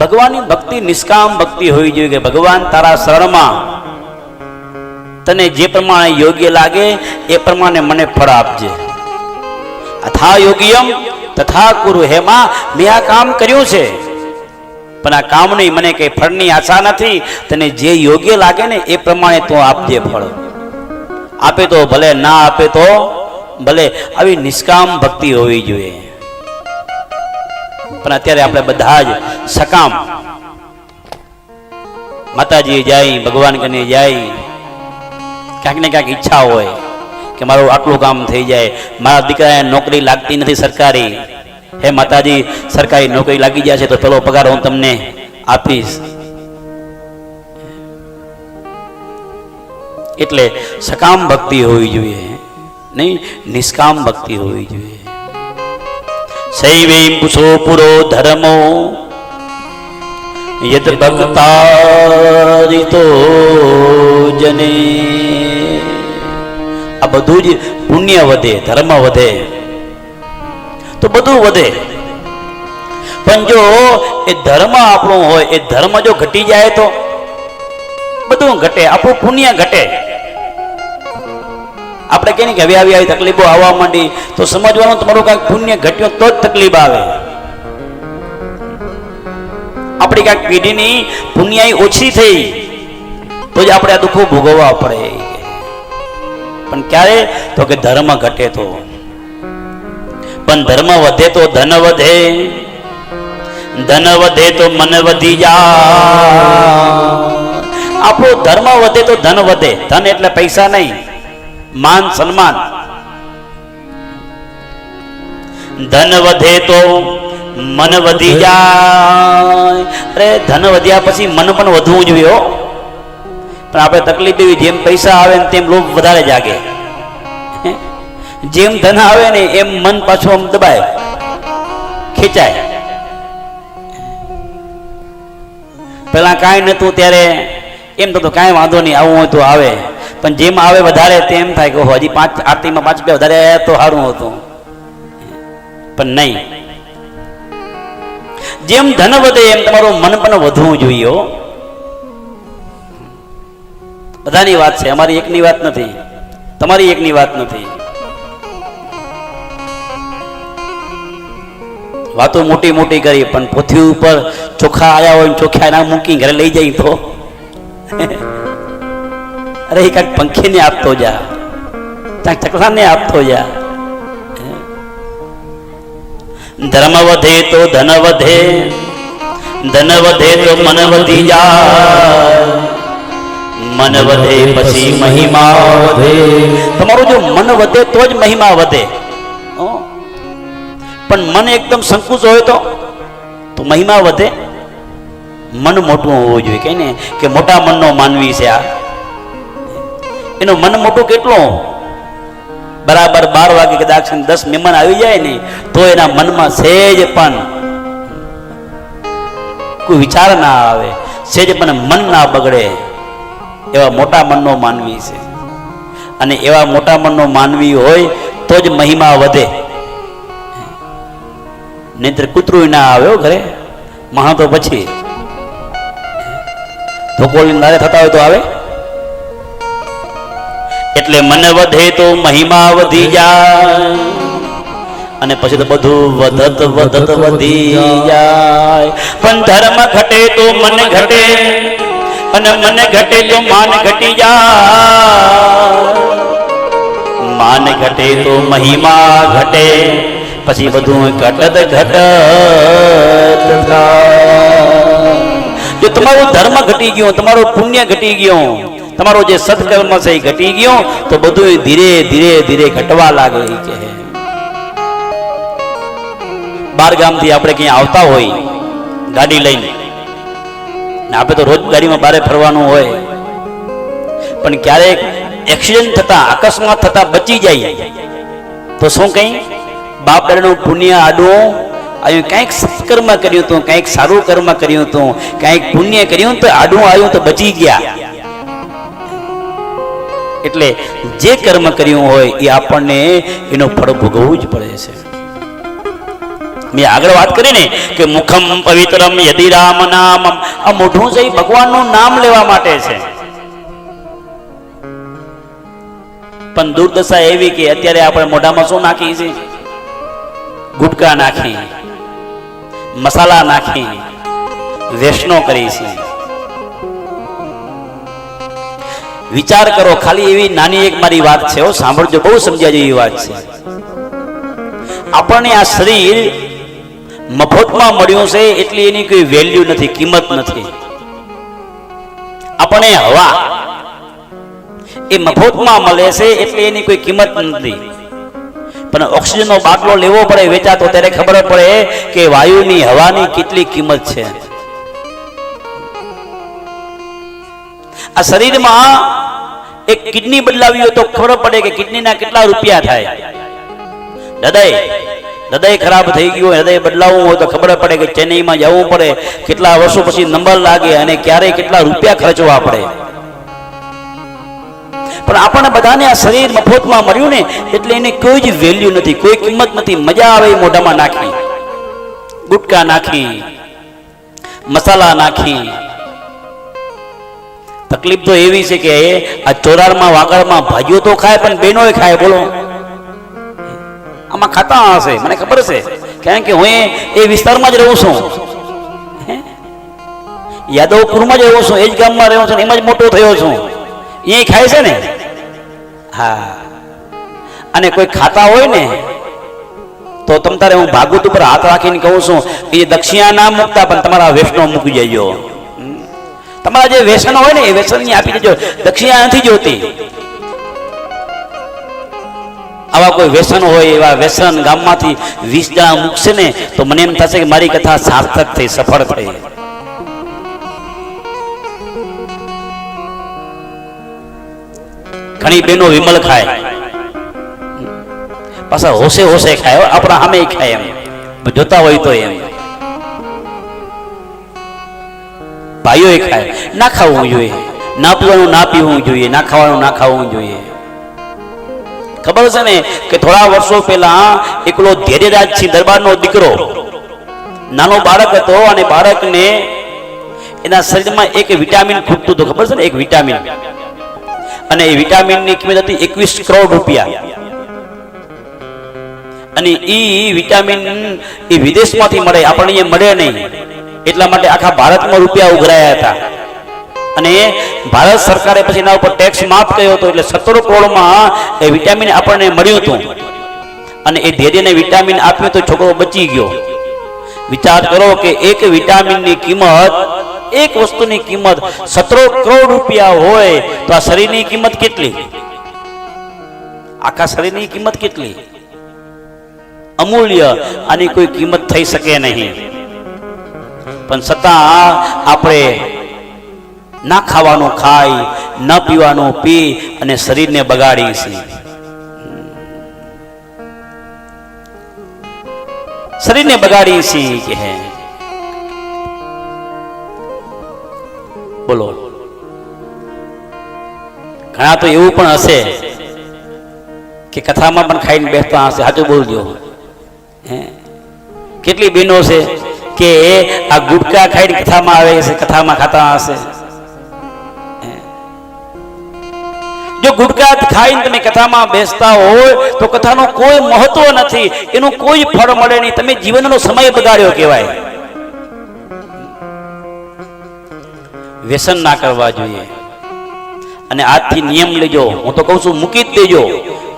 ભગવાનની ભક્તિ નિષ્કામ ભક્તિ હોવી જોઈએ કે ભગવાન તારા શરણમાં તને જે પ્રમાણે યોગ્ય લાગે, એ પ્રમાણે મને ફળ આપજે. અથા યોગ્યમ, તથા કુરુ. હેમાં મેં આ કામ કર્યું છે. પણ આ કામની મને કઈ ફળની આશા નથી. તને જે યોગ્ય લાગે ને, એ પ્રમાણે તું આપજે ફળ. આપે તો ભલે, ના આપે તો ભલે. આવી નિષ્કામ ભક્તિ હોવી જોઈએ. પણ અત્યારે આપણે બધા જ સકામ. માતાજી જાય, ભગવાન કને જાય. ક્યાંક ને ક્યાંક ઈચ્છા હોય કે મારું આટલું કામ થઈ જાય. મારા દીકરાને નોકરી લાગતી નથી સરકારી. હે માતાજી, સરકારી નોકરી લાગી જાય છે તો પેલો પગાર હું તમને આપીશ. એટલે સકામ ભક્તિ હોવી જોઈએ, નહીં? નિષ્કામ ભક્તિ હોવી જોઈએ. શૈવેમ પુષો પુરો ધર્મો યદ ભક્તારિતો જને આ બધું જ પુણ્ય વધે, ધર્મ વધે, તો બધું વધે. પણ જો એ ધર્મ આપણો હોય, એ ધર્મ જો ઘટી જાય તો બધું ઘટે, આપણું પુણ્ય ઘટે. આપણે કહીએ કે હવે આવી આવી તકલીફો આવવા માંડી, તો સમજવાનું તમારું કાંઈક પુણ્ય ઘટ્યો તો જ તકલીફ આવે. આપણી કાંઈક પેઢીની પુણ્યાઈ ઓછી થઈ, તો જ આપણે આ દુઃખો ભોગવવા પડે. પણ ક્યારે? તો કે ધર્મ ઘટે તો. પણ ધર્મ વધે તો ધન વધે. ધન વધે તો મન વધી જા આપણો ધર્મ વધે તો ધન વધે. ધન એટલે પૈસા નહીં. માન સન્માન ધન વધે તો મન વધી જાય અરે ધન વધ્યા પછી મન પણ વધવું જોઈએ હો. પણ આપણે તકલીફ એવી જેમ પૈસા આવે ને તેમ લોભ વધારે જાગે. જેમ ધન આવે ને એમ મન પાછું આમ દબાય. ખેંચાય. પેલા કાંઈ નહોતું ત્યારે એમ તો કાંઈ વાંધો નહીં, આવું હોય તો આવે. પણ જેમ આવે વધારે તેમ થાય કે હજી પાંચ, આરતીમાં પાંચ રૂપિયા વધારે આવ્યા તો સારું હતું. પણ નહીં. જેમ ધન વધે એમ તમારું મન પણ વધવું જોઈએ. બધાની વાત છે, અમારી એકની વાત નથી. તમારી એકની વાત નથી. વાતો મોટી મોટી કરી, પણ પૃથ્વી ઉપર ચોખા આવ્યા હોય ચોખા ના મૂકી ઘરે લઈ જાય તો. અરે કાંક પંખીને આપતો જા. ક્યાંક ચકલાને આપતો જા. ધર્મ વધે તો ધન વધે ધન વધે તો મન વધી જાય. મન વધે પછી મહિમા વધે. તમારું જો મન વધે તો જ મહિમા વધે. પણ મન એકદમ સંકુચ હોય તો? તો મહિમા વધે. મન મોટું હોવું જોઈએ. કે ને? કે મોટા મનનો માનવી છે આ. એનું મન મોટું કેટલું? બરાબર બાર વાગે કદાચ દસ મહેમાન આવી જાય ને, તો એના મનમાં સહેજ પણ કોઈ વિચાર ના આવે. સહેજ પણ મન ના બગડે એવા મોટા મનનો માનવી છે. અને એવા મોટા મનનો માનવી હોય તો જ મહિમા વધે. નહીતર કૂતરું ના આવે ઘરે. મહા તો પછી. ધોકોળી નારે થતા હોય તો આવે? એટલે મન વધે તો મહિમા વધી જાય. અને પછી તો બધું વધત વધત વધી જાય. પણ ધર્મ ઘટે તો મન ઘટે. અને મન ઘટે તો માન ઘટી જાય. માન ઘટે તો મહિમા ઘટે. પછી બધું ઘટત ઘટત થાય. જો તમારો ધર્મ ઘટી ગયો, તમારું પુણ્ય ઘટી ગયો, તમારો જે સત્કર્મ છે એ ઘટી ગયો, તો બધું ધીરે ધીરે ધીરે ઘટવા લાગે એ કહે. બાર ગામથી આપણે ક્યાં આવતા હોય, ગાડી લઈને. આપણે તો રોજ ગાડીમાં બારે ફરવાનું હોય. પણ ક્યારેક એક્સિડન્ટ થતા, અકસ્માત થતા બચી જાય. તો શું કઈ? બાપ પુણ્ય આડું આવ્યું કંઈક સત્કર્મ કર્યું હતું કંઈક સારું કર્મ કર્યું હતું કંઈક પુણ્ય કર્યું તો આડું આવ્યું તો બચી ગયા. એટલે જે કર્મ કર્યું હોય એ આપણને એનો ફળ ભોગવવું જ પડે છે. મેં આગળ વાત કરી ને કે મુખમ પવિત્રમ યદિ રામ નામ આ મોઢું છે ભગવાનનું નામ લેવા માટે છે. પણ દુર્દશા એવી કે અત્યારે આપણે મોઢામાં શું નાખી છે? ગુટકા નાખી. મસાલા નાખી વેસનો કરી છે. વિચાર કરો, ખાલી એવી નાની એક મારી વાત છે સાંભળજો, બહુ સમજ્યા જેવી વાત છે. આપણને આ શરીર મફતમાં મળ્યું છે, એટલી એની કોઈ વેલ્યુ નથી, કિંમત નથી. આપણને હવા એ મફતમાં મળે છે, એટલે એની કોઈ કિંમત નથી. પણ ઓક્સિજનનો બાટલો લેવો પડે, વેચાતો ત્યારે ખબર પડે કે વાયુની હવાની કેટલી કિંમત છે. આ શરીરમાં એક કિડની બદલાવી હોય તો ખબર પડે કે કિડનીના કેટલા રૂપિયા થાય. હૃદય હૃદય ખરાબ થઈ ગયું હૃદય બદલાવવું હોય તો ખબર પડે કે ચેન્નઈમાં જવું પડે, કેટલા વર્ષો પછી નંબર લાગે અને ક્યારે કેટલા રૂપિયા ખર્ચવા પડે. પણ આપણને બધાને આ શરીર મફતમાં મળ્યું ને, એટલે એને કોઈ જ વેલ્યુ નથી, કોઈ કિંમત નથી. મજા આવે એ મોઢામાં નાખી. ગુટકા નાખી. મસાલા નાખી. તકલીફ તો એવી છે કે આ ચોરારમાં, વાગડમાં ભાજીઓ તો ખાય, પણ બેનોય ખાય, બોલો. આમાં ખાતા હશે, મને ખબર છે. કારણ કે હું એ- વિસ્તારમાં જ રહું છું? યાદવપુરમાં જ રહું છું, એ જ ગામમાં રહ્યો છું એમાં જ મોટો થયો છું. એ ખાય છે ને? હા. અને કોઈ ખાતા હોય ને, તો તમ તારે હું ભાગવત ઉપર હાથ રાખીને કહું છું, એ દક્ષિણા ના મૂકતા, પણ તમારા વૈષ્ણવ મૂકી જજો તમારા જે વ્યસન હોય ને, એ વ્યસનની આપી દેજો. દક્ષિણા નથી જોતી. આવા કોઈ વ્યસન હોય, એવા વ્યસન ગામમાંથી વીસ જણા મૂકશે ને, તો મને એમ થશે કે મારી કથા સાર્થક થઈ, સફળ થઈ. ઘણી બહેનો વિમલ ખાય. પાછા હોશે હોશે ખાય. આપણા સામે ખાય એમ. જોતા હોય તો એમ. ભાઈઓ ખાય. ના ખાવું જોઈએ. ના પીવાનું, ના પીવું જોઈએ. ના ખાવાનું, ના ખાવું જોઈએ. ખબર છે ને કે થોડા વર્ષો પહેલા એકલો ધૈર્યરાજસિંહ દરબારનો દીકરો. નાનો બાળક હતો અને બાળકને એના શરીરમાં એક વિટામિન ખૂટતું હતું. ખબર છે ને? એક વિટામિન. અને એ વિટામિનની કિંમત હતી એકવીસ કરોડ રૂપિયા. અને એ વિટામિન એ વિદેશમાંથી મળે, આપણને એ મળે નહીં. એટલા માટે આખા ભારતમાં રૂપિયા ઉઘરાયા હતા. અને ભારત સરકારે પછી એના ઉપર ટેક્સ માફ કર્યો હતો, એટલે સત્તર કરોડમાં એ વિટામિન આપણને મળ્યું હતું. અને એ ધૈર્યને વિટામિન આપ્યું તો છોકરો બચી ગયો. વિચાર કરો કે એક વિટામિનની કિંમત એક વસ્તુની કિંમત સત્તરો કરોડ રૂપિયા હોય તો આ શરીરની કિંમત કેટલી? આખા શરીરની કિંમત કેટલી? અમૂલ્ય. આની કોઈ કિંમત થઈ શકે નહીં. પણ છતાં આપણે ના ખાવાનું ખાઈ, ન પીવાનું પી અને શરીરને બગાડી છે શરીરને બગાડી છે કે બોલો. ઘણા તો એવું પણ હશે કે કથામાં પણ ખાઈને બેસતા હશે. સાચું બોલજો. હે? કેટલી બહેનો છે કે આ ગુટકા ખાઈને કથામાં આવે છે, કથામાં ખાતા હશે. જો ગુટકા ખાઈને તમે કથામાં બેસતા હોય તો કથાનો કોઈ મહત્વ નથી. એનું કોઈ ફળ મળે નહીં. તમે જીવનનો સમય બગાડ્યો કહેવાય. વ્યસન ના કરવા જોઈએ. અને આજથી નિયમ લેજો. હું તો કહું છું, મૂકી જ દેજો.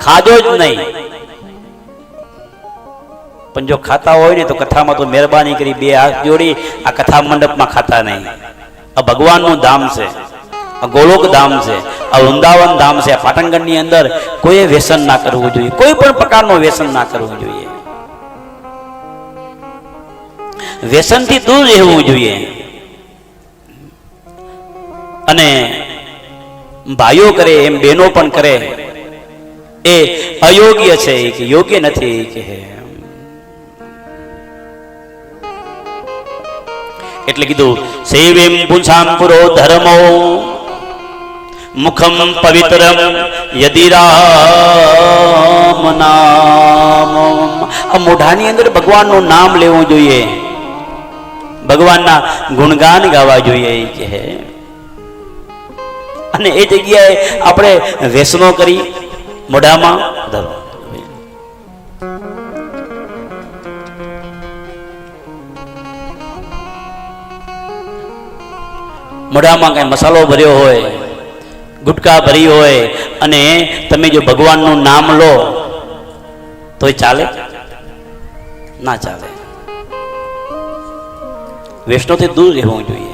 ખાજો જ નહીં. પણ જો ખાતા હોય ને, તો કથામાં તો મહેરબાની કરી બે હાથ જોડી, આ કથા મંડપમાં ખાતા નહીં. આ ભગવાનનું ધામ છે. આ ગોલોક ધામ છે. આ વૃંદાવન ધામ છે. આ પાટણગઢની અંદર કોઈ વ્યસન ના કરવું જોઈએ. કોઈ પણ પ્રકારનું વ્યસન ના કરવું જોઈએ. વ્યસનથી દૂર રહેવું જોઈએ. અને ભાઈઓ કરે, એમ બહેનો પણ કરે, એ અયોગ્ય છે કે યોગ્ય નથી કે એટલે કીધું, સેવેમ પુંસામ પુરો ધર્મો, મુખમ પવિત્રમ યદિરામ નામ. આ મોઢાની અંદર ભગવાનનું નામ લેવું જોઈએ. ભગવાનના ગુણગાન ગાવા જોઈએ કહે અને એ જગ્યાએ આપણે વ્યસનો કરી મોઢામાં ધરો. મોઢામાં કઈ મસાલો ભર્યો હોય, ગુટકા ભરી હોય, અને તમે જો ભગવાનનું નામ લો તો એ ચાલે? ના ચાલે. વૈષ્ણવથી દૂર રહેવું જોઈએ.